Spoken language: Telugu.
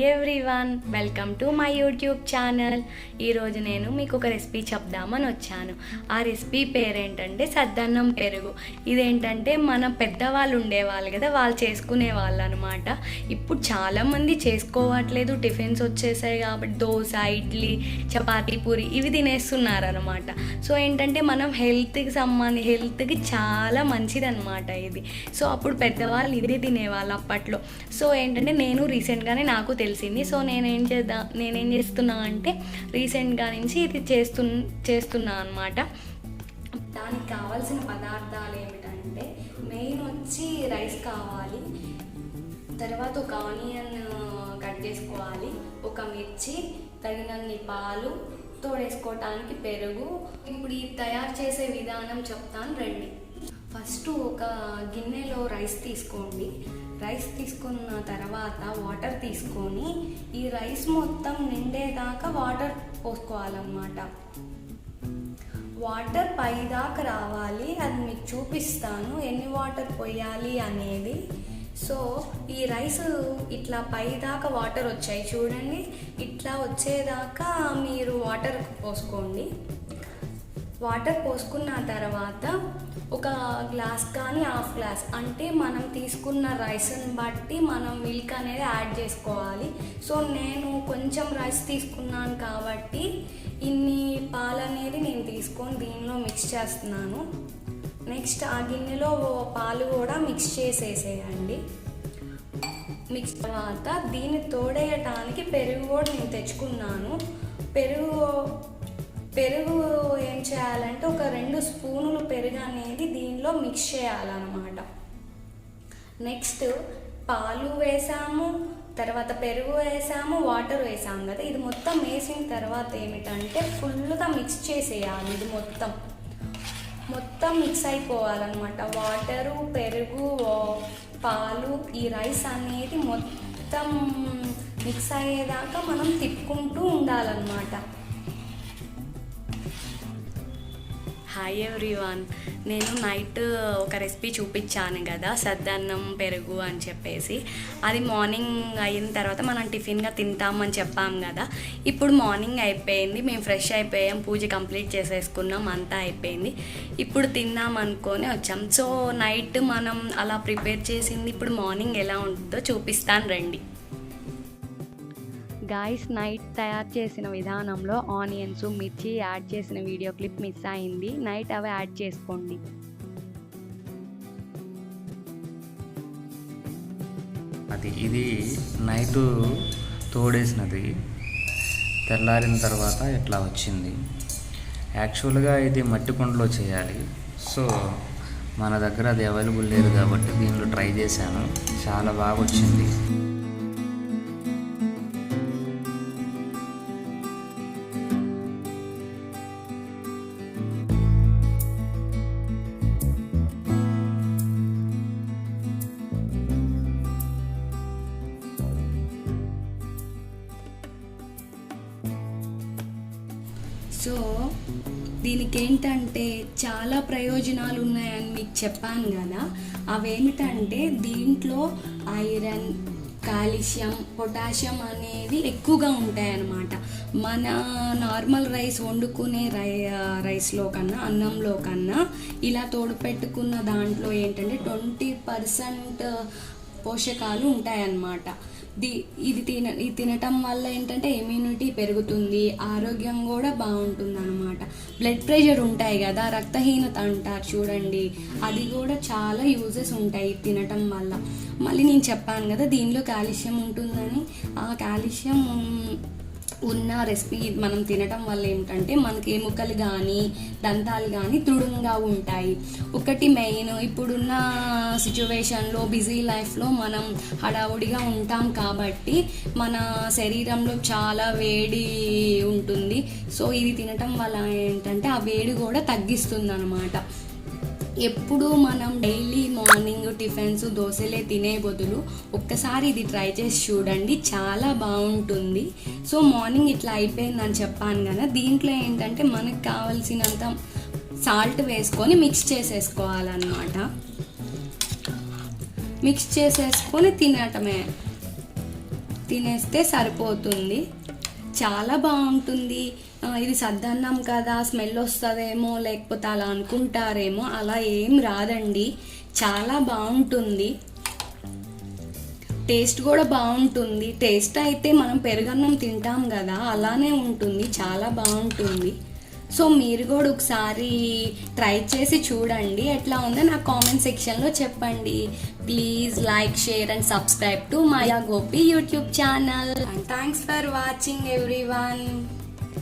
Everyone welcome to my YouTube channel ఈరోజు నేను మీకు ఒక రెసిపీ చెప్దామని వచ్చాను. ఆ రెసిపీ పేరేంటంటే సద్దన్నం పెరుగు. ఇదేంటంటే మన పెద్దవాళ్ళు ఉండేవాళ్ళు కదా వాళ్ళు చేసుకునే వాళ్ళు అనమాట ఇప్పుడు చాలామంది చేసుకోవట్లేదు టిఫిన్స్ వచ్చేసాయి కాబట్టి దోశ ఇడ్లీ చపాతీ పూరి ఇవి తినేస్తున్నారు అనమాట సో ఏంటంటే మనం హెల్త్కి సంబంధి హెల్త్కి చాలా మంచిది అనమాట ఇది. సో అప్పుడు పెద్దవాళ్ళు ఇదే తినేవాళ్ళు అప్పట్లో. సో ఏంటంటే నేను రీసెంట్గానే నాకు తెలిసింది. సో నేనేం చేద్దా నేనేం చేస్తున్నా అంటే రీసెంట్గా నుంచి ఇది చేస్తు చేస్తున్నా అనమాట దానికి కావాల్సిన పదార్థాలు ఏమిటంటే మెయిన్ వచ్చి రైస్ కావాలి తర్వాత ఒక ఆనియన్ కట్ చేసుకోవాలి ఒక మిర్చి తగినన్ని పాలు తోడేసుకోవటానికి పెరుగు. ఇప్పుడు ఈ తయారు చేసే విధానం చెప్తాను రండి. ఫస్ట్ ఒక గిన్నెలో రైస్ తీసుకోండి. రైస్ తీసుకున్న తర్వాత వాటర్ తీసుకొని ఈ రైస్ మొత్తం నిండేదాకా వాటర్ పోసుకోవాలన్నమాట. వాటర్ పైదాకా రావాలి అది మీకు చూపిస్తాను ఎన్ని వాటర్ పోయాలి అనేది. సో ఈ రైస్ ఇట్లా పైదాకా వాటర్ వచ్చాయి చూడండి. ఇట్లా వచ్చేదాకా మీరు వాటర్ పోసుకోండి. వాటర్ పోసుకున్న తర్వాత గ్లాస్ కానీ హాఫ్ గ్లాస్ అంటే మనం తీసుకున్న రైస్ని బట్టి మనం మిల్క్ అనేది యాడ్ చేసుకోవాలి. సో నేను కొంచెం రైస్ తీసుకున్నాను కాబట్టి ఇన్ని పాలు అనేది నేను తీసుకొని దీనిలో మిక్స్ చేస్తున్నాను. నెక్స్ట్ ఆ గిన్నెలో పాలు కూడా మిక్స్ చేసేసేయండి. మిక్స్ తర్వాత దీన్ని తోడేయటానికి పెరుగు కూడా నేను తెచ్చుకున్నాను. పెరుగు పెరుగు ఏం చేయాలంటే ఒక రెండు స్పూనులు పెరుగు అనేది దీనిలో మిక్స్ చేయాలన్నమాట. నెక్స్ట్ పాలు వేసాము తర్వాత పెరుగు వేసాము వాటర్ వేసాము కదా. ఇది మొత్తం వేసిన తర్వాత ఏమిటంటే ఫుల్గా మిక్స్ చేసేయాలి ఇది మొత్తం. మొత్తం మిక్స్ అయిపోవాలన్నమాట. వాటరు పెరుగు పాలు ఈ రైస్ అనేది మొత్తం మిక్స్ అయ్యేదాకా మనం తిప్పుకుంటూ ఉండాలన్నమాట. హాయ్ ఎవ్రీవాన్ నేను నైట్ ఒక రెసిపీ చూపించాను కదా సద్దన్నం పెరుగు అని చెప్పేసి. అది మార్నింగ్ అయిన తర్వాత మనం టిఫిన్గా తింటామని చెప్పాం కదా. ఇప్పుడు మార్నింగ్ అయిపోయింది మేము ఫ్రెష్ అయిపోయాం పూజ కంప్లీట్ చేసేసుకున్నాం అంతా అయిపోయింది. ఇప్పుడు తిందాం అనుకొని వచ్చాం. సో నైట్ మనం అలా ప్రిపేర్ చేసింది ఇప్పుడు మార్నింగ్ ఎలా ఉంటుందో చూపిస్తాను రండి. గాయస్ నైట్ తయారు చేసిన విధానంలో ఆనియన్స్ మిర్చి యాడ్ చేసిన వీడియో క్లిప్ మిస్ అయింది. నైట్ అవి యాడ్ చేసుకోండి. అది ఇది నైట్ తోడేసినది. తెల్లారిన తర్వాత ఇట్లా వచ్చింది. యాక్చువల్గా ఇది మట్టి కుండలో చేయాలి. సో మన దగ్గర అది అవైలబుల్ లేదు కాబట్టి దీనిలో ట్రై చేశాను. చాలా బాగా వచ్చింది. సో దీనికి ఏంటంటే చాలా ప్రయోజనాలు ఉన్నాయని మీకు చెప్పాను కదా. అవేమిటంటే దీంట్లో ఐరన్ కాల్షియం పొటాషియం అనేది ఎక్కువగా ఉంటాయన్నమాట. మన నార్మల్ రైస్ వండుకునే రై రైస్లో కన్నా అన్నంలో కన్నా ఇలా తోడు పెట్టుకున్న దాంట్లో ఏంటంటే ట్వంటీ పర్సెంట్ పోషకాలు ఉంటాయన్నమాట. ది ఇది తిన ఇది తినటం వల్ల ఏంటంటే ఇమ్యూనిటీ పెరుగుతుంది ఆరోగ్యం కూడా బాగుంటుంది అనమాట బ్లడ్ ప్రెషర్ ఉంటాయి కదా రక్తహీనత అంటారు చూడండి. అది కూడా చాలా యూజెస్ ఉంటాయి తినటం వల్ల. మళ్ళీ నేను చెప్పాను కదా దీనిలో కాల్షియం ఉంటుందని. ఆ కాల్షియం ఉన్న రెసిపీ మనం తినటం వల్ల ఏంటంటే మనకి ఎముకలు కానీ దంతాలు కానీ దృఢంగా ఉంటాయి. ఒకటి మెయిన్ ఇప్పుడున్న సిచ్యువేషన్లో బిజీ లైఫ్లో మనం హడావుడిగా ఉంటాం కాబట్టి మన శరీరంలో చాలా వేడి ఉంటుంది. సో ఇది తినటం వల్ల ఏంటంటే ఆ వేడి కూడా తగ్గిస్తుంది అనమాట ఎప్పుడు మనం డైలీ మార్నింగ్ టిఫిన్స్ దోశలే తినే బదులు ఒక్కసారి ఇది ట్రై చేసి చూడండి. చాలా బాగుంటుంది. సో మార్నింగ్ ఇట్లా అయిపోయిందని చెప్పాను కదా దీంట్లో ఏంటంటే మనకు కావాల్సినంత సాల్ట్ వేసుకొని మిక్స్ చేసేసుకోవాలన్నమాట. మిక్స్ చేసేసుకొని తినటమే తినేస్తే సరిపోతుంది. చాలా బాగుంటుంది. ఇది సద్దన్నం కదా స్మెల్ వస్తుందేమో లేకపోతే అలా అనుకుంటారేమో అలా ఏం రాదండి. చాలా బాగుంటుంది. టేస్ట్ కూడా బాగుంటుంది. టేస్ట్ అయితే మనం పెరుగన్నం తింటాం కదా అలానే ఉంటుంది. చాలా బాగుంటుంది. సో మీరు కూడా ఒకసారి ట్రై చేసి చూడండి. ఎట్లా ఉందో నా కామెంట్ సెక్షన్లో చెప్పండి. Please like share and subscribe to Maya Gopi YouTube channel and thanks for watching every